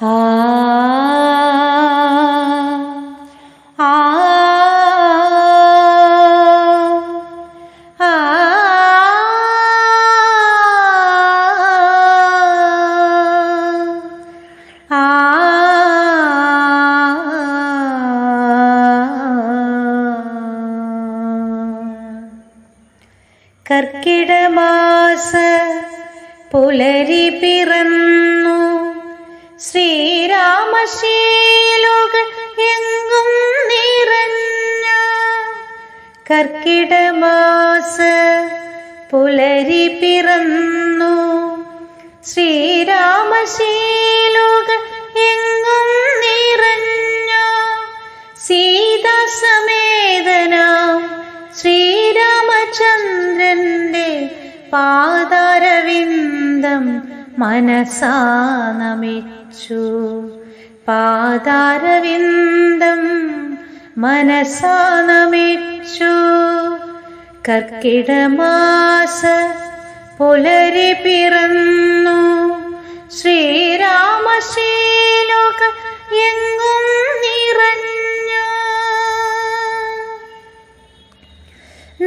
ആ കർക്കിടമാസ പുലരി പിറന്നു. ശ്രീരാമശീലുകൾ എങ്ങും നിറഞ്ഞ കർക്കിടമാസ പുലരി പിറന്നു. ശ്രീരാമശീലുകൾ എങ്ങും നിറഞ്ഞ സീതാസമേതനാം ശ്രീരാമചന്ദ്രന്റെ പാതാരവിന്ദം മനസാ നമിച്ചു പാതാരവിന്ദം മനസാനമിച്ചു കർക്കിടമാസ പുലരി പിറന്നു. ശ്രീരാമശീലുക എങ്ങും നിറഞ്ഞു.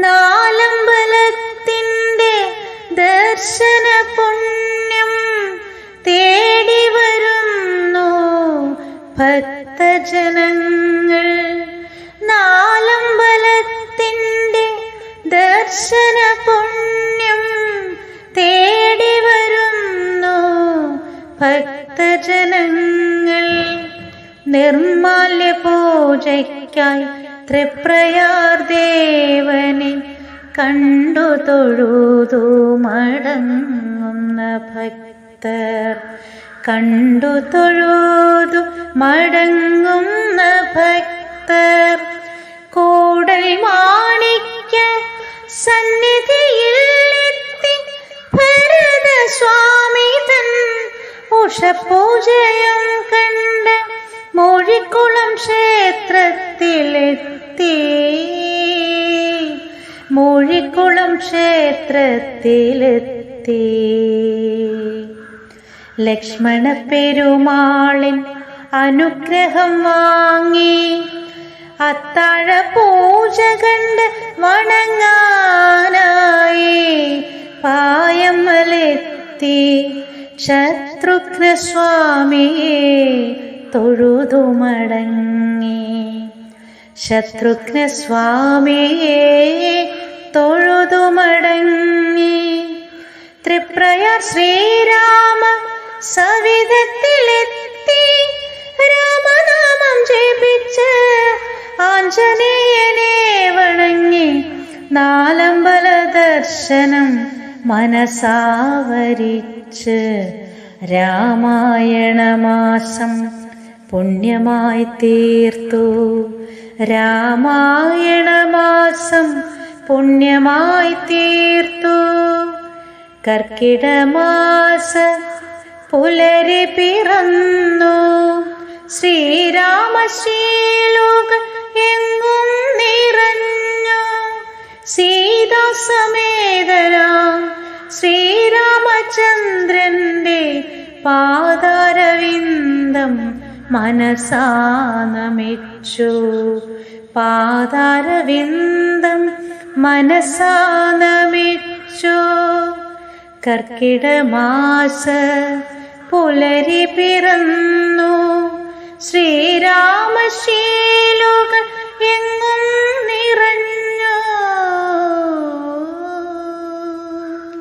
നാലമ്പലത്തിന്റെ ദർശന ഭക്തജനങ്ങൾ നാലമ്പലത്തിന്റെ ദർശന പുണ്യം തേടി വരുന്നു ഭക്തജനങ്ങൾ. നിർമാല്യ പൂജയ്ക്കായി ത്രിപ്രയാർ ദേവനെ കണ്ടു തൊഴുതു മടങ്ങുന്ന ഭക്തർ. കണ്ടു തൊഴുതു മടങ്ങുന്ന ഭക്തർ. കൂടൽ മാണിക്ക സന്നിധിയിൽ ഭരത സ്വാമി തൻ ഉഷപൂജയും കണ്ട് മൊഴിക്കുളം ക്ഷേത്രത്തിലെത്തി. മൊഴിക്കുളം ക്ഷേത്രത്തിലെത്തി. ലക്ഷ്മണ പെരുമാളിൻ അനുഗ്രഹം വാങ്ങി. അത്താഴ പൂജ കണ്ട് വണങ്ങാനായി പായമ്മലെത്തി. ശത്രുഘ്ന സ്വാമിയെ തൊഴുതു മടങ്ങി ശത്രുഘ്ന സ്വാമിയെ തൊഴുതു മടങ്ങി ത്രിപ്രയ ശ്രീരാമ സവിധത്തിലെത്തി രാമനാമം ജപിച്ച് ആഞ്ജനേയനെ വണങ്ങി നാലമ്പല ദർശനം മനസാവരിച്ച് രാമായണ മാസം പുണ്യമായി തീർത്തു. രാമായണ മാസം പുണ്യമായി തീർത്തു. കർക്കിടമാസ പുലരി പിറന്നു. ശ്രീരാമശീലുക എങ്ങും നിറഞ്ഞു. സീതാസമേതനാം ശ്രീരാമചന്ദ്രന്റെ പാതാരവിന്ദം മനസാനമിച്ചു. പാതാരവിന്ദം മനസാനമിച്ചു. കർക്കിടമാസ പുലരി പിറന്നു. ശ്രീരാമശീല